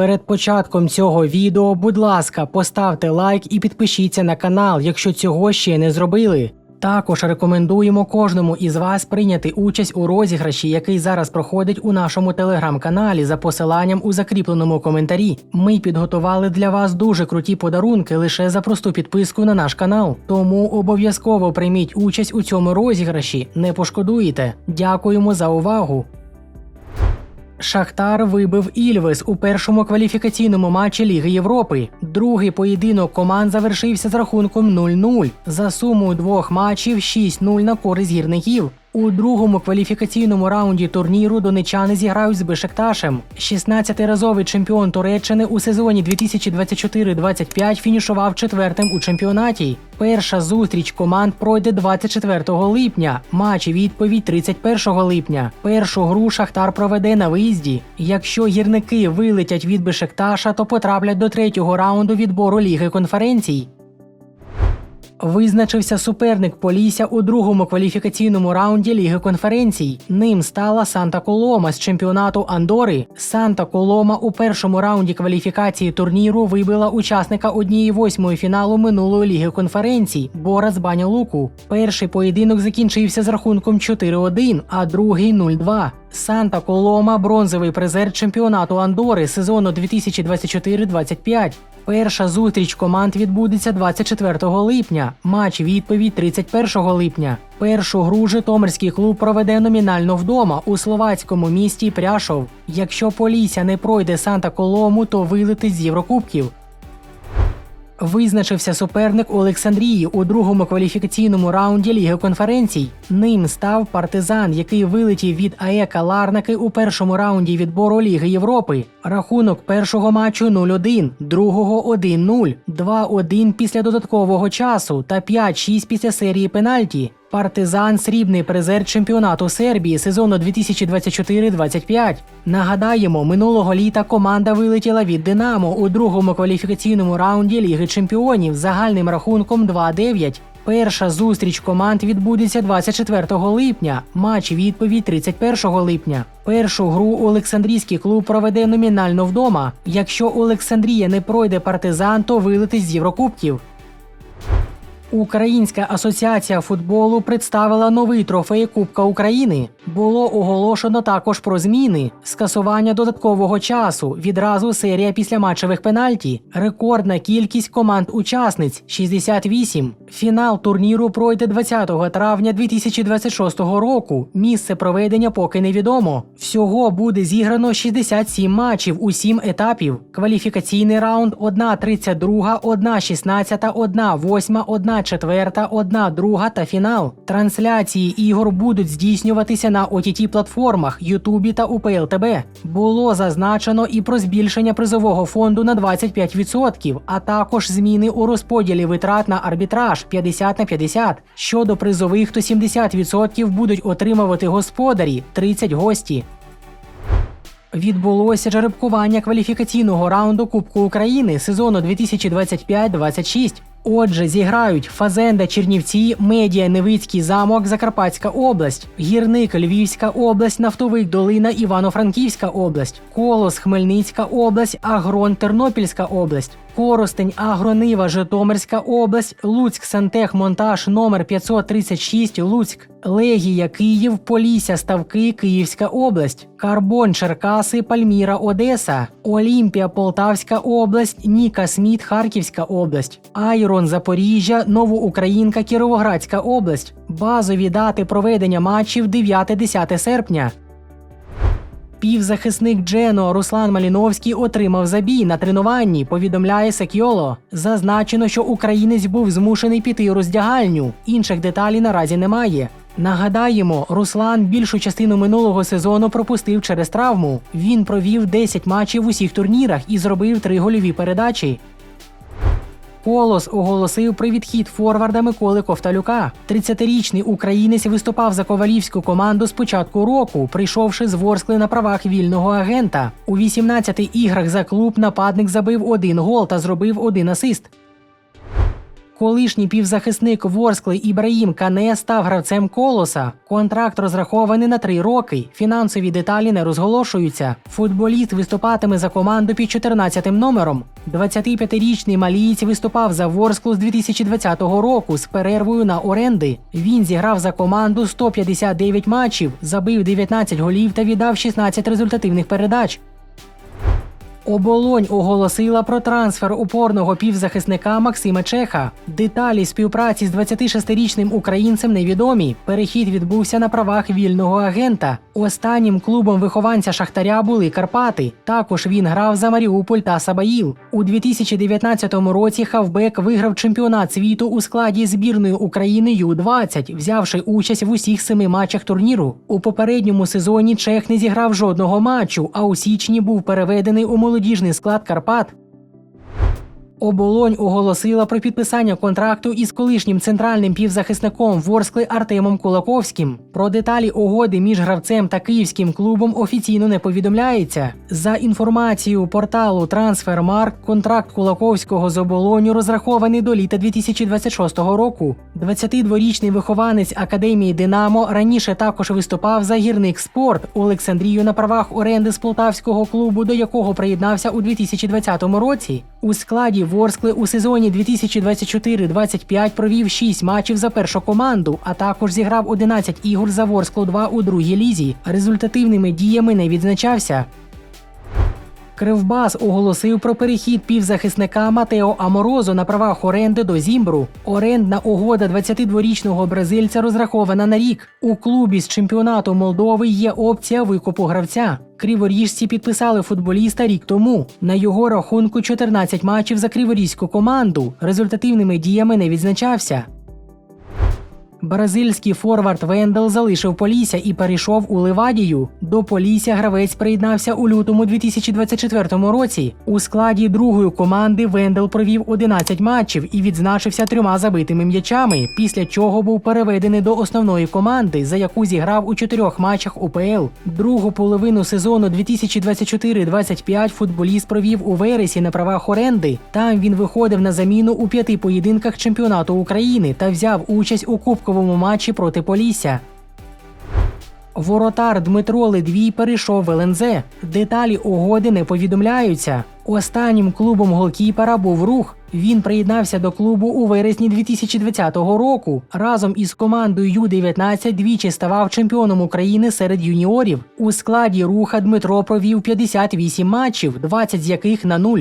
Перед початком цього відео, будь ласка, поставте лайк і підпишіться на канал, якщо цього ще не зробили. Також рекомендуємо кожному із вас прийняти участь у розіграші, який зараз проходить у нашому телеграм-каналі за посиланням у закріпленому коментарі. Ми підготували для вас дуже круті подарунки лише за просту підписку на наш канал. Тому обов'язково прийміть участь у цьому розіграші, не пошкодуєте. Дякуємо за увагу. Шахтар вибив Ільвес у першому кваліфікаційному матчі Ліги Європи. Другий поєдинок команд завершився з рахунком 0-0. За сумою двох матчів 6-0 на користь гірників. У другому кваліфікаційному раунді турніру донечани зіграють з Бешекташем. 16-разовий чемпіон Туреччини у сезоні 2024-25 фінішував четвертим у чемпіонаті. Перша зустріч команд пройде 24 липня. Матч відповідь 31 липня. Першу гру Шахтар проведе на виїзді. Якщо гірники вилетять від Бешекташа, то потраплять до третього раунду відбору Ліги конференцій. Визначився суперник Полісся у другому кваліфікаційному раунді Ліги конференцій. Ним стала Санта Колома з чемпіонату Андори. Санта Колома у першому раунді кваліфікації турніру вибила учасника однієї восьмої фіналу минулої ліги конференцій з Баня Луку. Перший поєдинок закінчився з рахунком 4-1, а другий 0-2. Санта Колома бронзовий призер чемпіонату Андори сезону 2024-25. Перша зустріч команд відбудеться 24 липня. Матч відповідь 31 липня. Першу гру Житомирський клуб проведе номінально вдома у словацькому місті Пряшов. Якщо Полісся не пройде Санта Колому, то вилетить з Єврокубків. Визначився суперник Олександрії у другому кваліфікаційному раунді Ліги конференцій. Ним став партизан, який вилетів від АЕКа Ларнаки у першому раунді відбору Ліги Європи. Рахунок першого матчу 0-1, другого 1-0, 2-1 після додаткового часу та 5-6 після серії пенальті. Партизан срібний призер чемпіонату Сербії сезону 2024-25. Нагадаємо, минулого літа команда вилетіла від Динамо у другому кваліфікаційному раунді Ліги Чемпіонів загальним рахунком 2-9. Перша зустріч команд відбудеться 24 липня. Матч відповідь 31 липня. Першу гру Олександрійський клуб проведе номінально вдома. Якщо Олександрія не пройде партизан, то вилетить з Єврокубків. Українська асоціація футболу представила новий трофей Кубка України. Було оголошено також про зміни, скасування додаткового часу, відразу серія післяматчевих пенальті, рекордна кількість команд-учасниць 68. Фінал турніру пройде 20 травня 2026 року. Місце проведення поки невідомо. Всього буде зіграно 67 матчів у 7 етапів. Кваліфікаційний раунд 1-32, 1-16, 1-8, 1-4, 1-2 та фінал. Трансляції ігор будуть здійснюватися на ott платформах Ютубі та УПЛ ТБ. Було зазначено і про збільшення призового фонду на 25%, а також зміни у розподілі витрат на арбітраж 50 на 50. Щодо призових, то 70% будуть отримувати господарі, 30 гості. Відбулося жеребкування кваліфікаційного раунду Кубку України сезону 2025-26. Отже, зіграють Фазенда Чернівці, Медіа Невицький замок, Закарпатська область, Гірник Львівська область, Нафтовик Долина, Івано-Франківська область, Колос Хмельницька область, Агрон Тернопільська область, Коростень Агронива Житомирська область, Луцьк Сантех Монтаж номер 536 Луцьк, Легія Київ, Полісся Ставки Київська область, Карбон Черкаси, Пальміра Одеса, Олімпія Полтавська область, Ніка Сміт Харківська область, Айрон Запоріжжя, Новоукраїнка Кіровоградська область. Базові дати проведення матчів 9-10 серпня. Півзахисник Джено Руслан Маліновський отримав забій на тренуванні. Повідомляє Секьоло. Зазначено, що українець був змушений піти у роздягальню. Інших деталей наразі немає. Нагадаємо, Руслан більшу частину минулого сезону пропустив через травму. Він провів 10 матчів в усіх турнірах і зробив три гольові передачі. Колос оголосив про відхід форварда Миколи Ковталюка. 30-річний українець виступав за ковалівську команду з початку року, прийшовши з Ворскли на правах вільного агента. У 18 іграх за клуб нападник забив один гол та зробив один асист. Колишній півзахисник Ворскли Ібраїм Кане став гравцем колоса. Контракт розрахований на три роки. Фінансові деталі не розголошуються. Футболіст виступатиме за команду під 14 номером. 25-річний малієць виступав за Ворсклу з 2020 року з перервою на оренди. Він зіграв за команду 159 матчів, забив 19 голів та віддав 16 результативних передач. Оболонь оголосила про трансфер упорного півзахисника Максима Чеха. Деталі співпраці з 26-річним українцем невідомі. Перехід відбувся на правах вільного агента. Останнім клубом вихованця Шахтаря були Карпати. Також він грав за Маріуполь та Сабаїл. У 2019 році Хавбек виграв чемпіонат світу у складі збірної України Ю-20, взявши участь в усіх семи матчах турніру. У попередньому сезоні Чех не зіграв жодного матчу, а у січні був переведений у молодіжний склад Карпат. Оболонь оголосила про підписання контракту із колишнім центральним півзахисником Ворскли Артемом Кулаковським. Про деталі угоди між гравцем та київським клубом офіційно не повідомляється. За інформацією порталу Трансфермарк, контракт Кулаковського з оболоню розрахований до літа 2026 року. 22-річний вихованець академії Динамо раніше також виступав за гірник спорт Олександрію на правах оренди з полтавського клубу, до якого приєднався у 2020 році. У складі Ворскли у сезоні 2024-25 провів 6 матчів за першу команду, а також зіграв 11 ігор за Ворсклу 2 у другій лізі. Результативними діями не відзначався. Кривбас оголосив про перехід півзахисника Матео Аморозо на правах оренди до Зімбру. Орендна угода 22-річного бразильця розрахована на рік. У клубі з чемпіонату Молдови є опція викупу гравця. Криворіжці підписали футболіста рік тому. На його рахунку 14 матчів за криворізьку команду. Результативними діями не відзначався. Бразильський форвард Вендел залишив Полісся і перейшов у Ливадію. До Полісся гравець приєднався у лютому 2024 році. У складі другої команди Вендел провів 11 матчів і відзначився трьома забитими м'ячами, після чого був переведений до основної команди, за яку зіграв у чотирьох матчах УПЛ. Другу половину сезону 2024-25 футболіст провів у вересі на правах оренди. Там він виходив на заміну у п'яти поєдинках чемпіонату України та взяв участь у кубковому матчі проти Полісся. Воротар Дмитро Ледвій перейшов в ЛНЗ. Деталі угоди не повідомляються. Останнім клубом голкіпера був рух. Він приєднався до клубу у вересні 2020 року. Разом із командою Ю-19 двічі ставав чемпіоном України серед юніорів. У складі руха Дмитро провів 58 матчів, 20 з яких на нуль.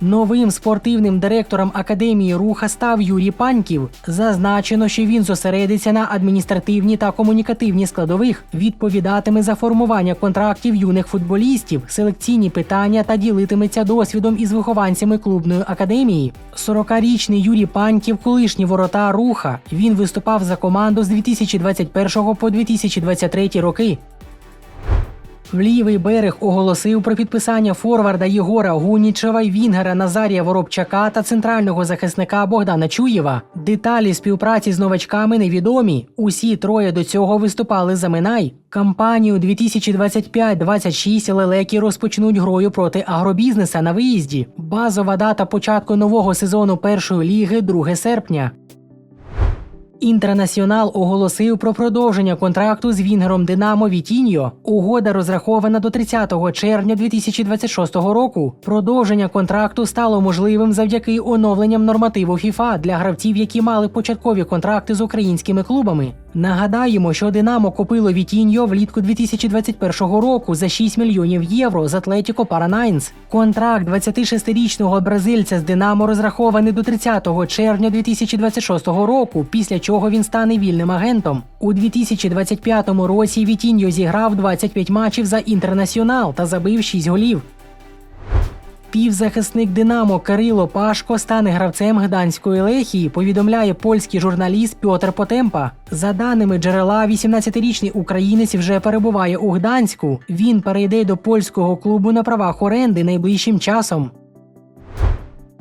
Новим спортивним директором академії руха став Юрій Паньків. Зазначено, що він зосередиться на адміністративній та комунікативній складових, відповідатиме за формування контрактів юних футболістів, селекційні питання та ділитиметься досвідом із вихованцями клубної академії. 40-річний Юрій Паньків, колишній ворота руха. Він виступав за команду з 2021 по 2023 роки. В лівий берег оголосив про підписання форварда Єгора Гунічева, Вінгера Назарія Воробчака та центрального захисника Богдана Чуєва. Деталі співпраці з новачками невідомі. Усі троє до цього виступали за Минай. Кампанію 2025-26 лелеки розпочнуть грою проти агробізнеса на виїзді. Базова дата початку нового сезону першої ліги 2 серпня. Інтернаціонал оголосив про продовження контракту з Вінгером Динамо Вітіньо. Угода розрахована до 30 червня 2026 року. Продовження контракту стало можливим завдяки оновленням нормативу ФІФА для гравців, які мали початкові контракти з українськими клубами. Нагадаємо, що Динамо купило Вітіньо влітку 2021 року за 6 мільйонів євро з Атлетіко Паранайнс. Контракт 26-річного бразильця з Динамо розрахований до 30 червня 2026 року, після чого він стане вільним агентом. У 2025 році Вітіньо зіграв 25 матчів за інтернаціонал та забив 6 голів. Півзахисник Динамо Кирило Пашко стане гравцем Гданської лехії, повідомляє польський журналіст Пьотр Потемпа. За даними джерела, 18-річний українець вже перебуває у Гданську. Він перейде до польського клубу на правах оренди найближчим часом.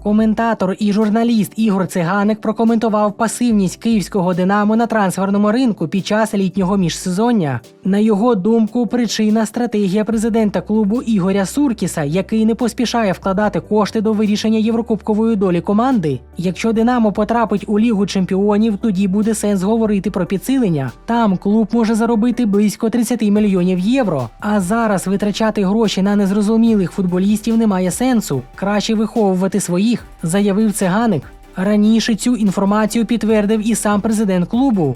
Коментатор і журналіст Ігор Циганик прокоментував пасивність київського Динамо на трансферному ринку під час літнього міжсезоння. На його думку, причина стратегія президента клубу Ігоря Суркіса, який не поспішає вкладати кошти до вирішення єврокубкової долі команди. Якщо Динамо потрапить у лігу чемпіонів, тоді буде сенс говорити про підсилення. Там клуб може заробити близько 30 мільйонів євро. А зараз витрачати гроші на незрозумілих футболістів немає сенсу. Краще виховувати своїх, заявив циганик. Раніше цю інформацію підтвердив і сам президент клубу.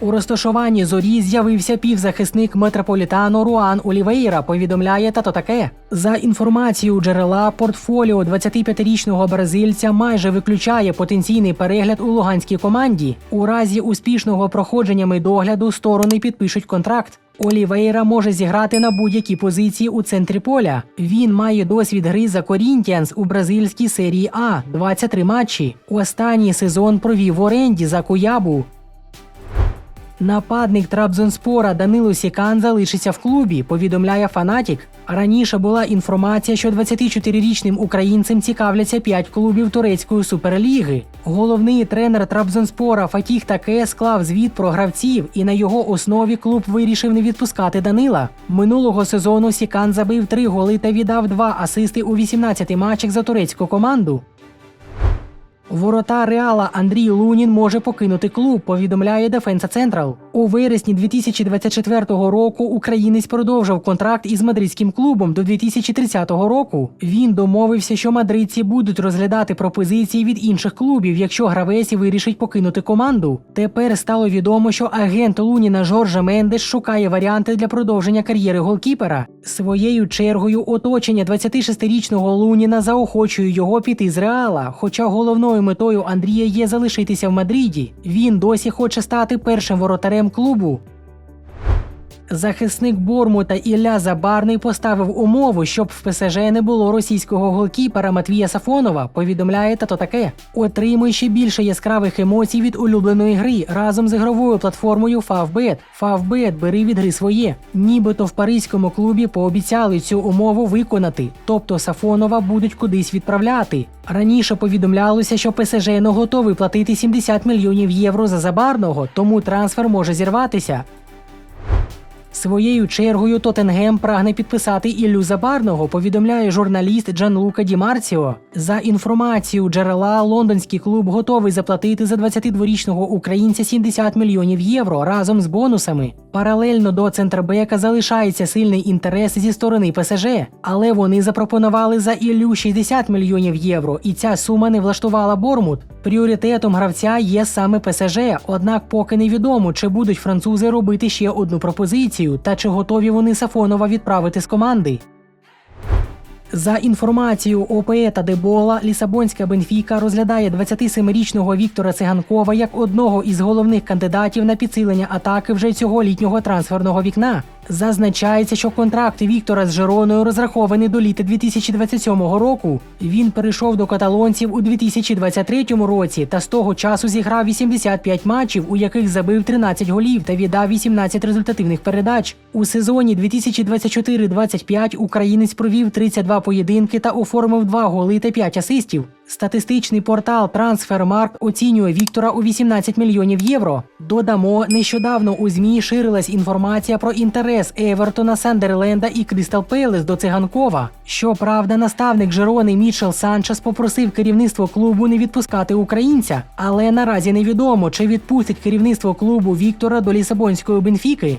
У розташуванні зорі з'явився півзахисник метрополітану Руан Олівейра. Повідомляє тато таке. За інформацією джерела, портфоліо 25-річного бразильця майже виключає потенційний перегляд у луганській команді. У разі успішного проходження медогляду сторони підпишуть контракт. Олівейра може зіграти на будь-якій позиції у центрі поля. Він має досвід гри за Корінтіанс у бразильській серії А 23 матчі. Останній сезон провів в оренді за Куябу. Нападник Трабзонспора Данило Сікан залишиться в клубі, повідомляє Фанатік. Раніше була інформація, що 24-річним українцем цікавляться 5 клубів турецької суперліги. Головний тренер Трабзонспора Фатіх Таке склав звіт про гравців, і на його основі клуб вирішив не відпускати Данила. Минулого сезону Сікан забив 3 голи та віддав 2 асисти у 18 матчах за турецьку команду. Ворота Реала Андрій Лунін може покинути клуб, повідомляє Дефенса Централ. У вересні 2024 року українець продовжив контракт із мадридським клубом до 2030 року. Він домовився, що мадридці будуть розглядати пропозиції від інших клубів, якщо гравець вирішить покинути команду. Тепер стало відомо, що агент Луніна Жоржа Мендеш шукає варіанти для продовження кар'єри голкіпера. Своєю чергою оточення 26-річного Луніна заохочує його піти з Реала, хоча головною метою Андрія є залишитися в Мадриді. Він досі хоче стати першим воротарем клубу. Захисник Бормута Ілля Забарний поставив умову, щоб в ПСЖ не було російського голкіпера Матвія Сафонова. Повідомляє тато таке. Отримуй ще більше яскравих емоцій від улюбленої гри разом з ігровою платформою Favbet. Favbet бери від гри своє. Нібито в паризькому клубі пообіцяли цю умову виконати, тобто Сафонова будуть кудись відправляти. Раніше повідомлялося, що ПСЖ не готовий платити 70 мільйонів євро за забарного, тому трансфер може зірватися. Своєю чергою Тоттенгем прагне підписати Іллю Забарного, повідомляє журналіст Джанлука Ді Марціо. За інформацією джерела, лондонський клуб готовий заплатити за 22-річного українця 70 мільйонів євро разом з бонусами. Паралельно до центрбека залишається сильний інтерес зі сторони ПСЖ, але вони запропонували за Іллю 60 мільйонів євро, і ця сума не влаштувала Бормут. Пріоритетом гравця є саме ПСЖ, однак поки невідомо, чи будуть французи робити ще одну пропозицію та чи готові вони Сафонова відправити з команди. За інформацією ОПЕ та Дебола, Лісабонська Бенфіка розглядає 27-річного Віктора Циганкова як одного із головних кандидатів на підсилення атаки вже цього літнього трансферного вікна. Зазначається, що контракт Віктора з Жероною розрахований до літа 2027 року. Він перейшов до каталонців у 2023 році та з того часу зіграв 85 матчів, у яких забив 13 голів та віддав 18 результативних передач. У сезоні 2024-25 українець провів 32 поєдинки та оформив 2 голи та 5 асистів. Статистичний портал Transfermarkt оцінює Віктора у 18 мільйонів євро. Додамо, нещодавно у ЗМІ ширилась інформація про інтерес Евертона, Сандерленда і Крістал Пелес до циганкова. Щоправда, наставник Жерони Мічел Санчес попросив керівництво клубу не відпускати українця, але наразі невідомо, чи відпустить керівництво клубу Віктора до Лісабонської Бенфіки.